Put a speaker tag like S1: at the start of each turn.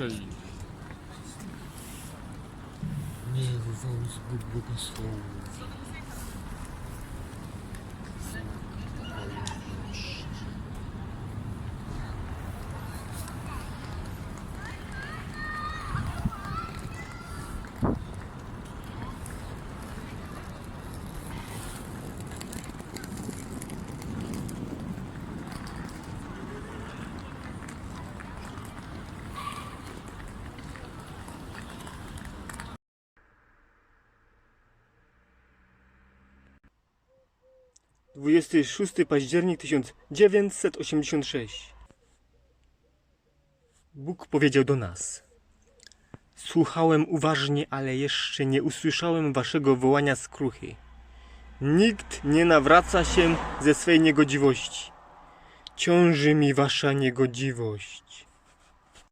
S1: Україні. Ні, ви вам з
S2: бульбу 26 październik 1986 Bóg powiedział do nas Słuchałem uważnie, ale jeszcze nie usłyszałem waszego wołania skruchy. Nikt nie nawraca się ze swej niegodziwości. Ciąży mi wasza niegodziwość.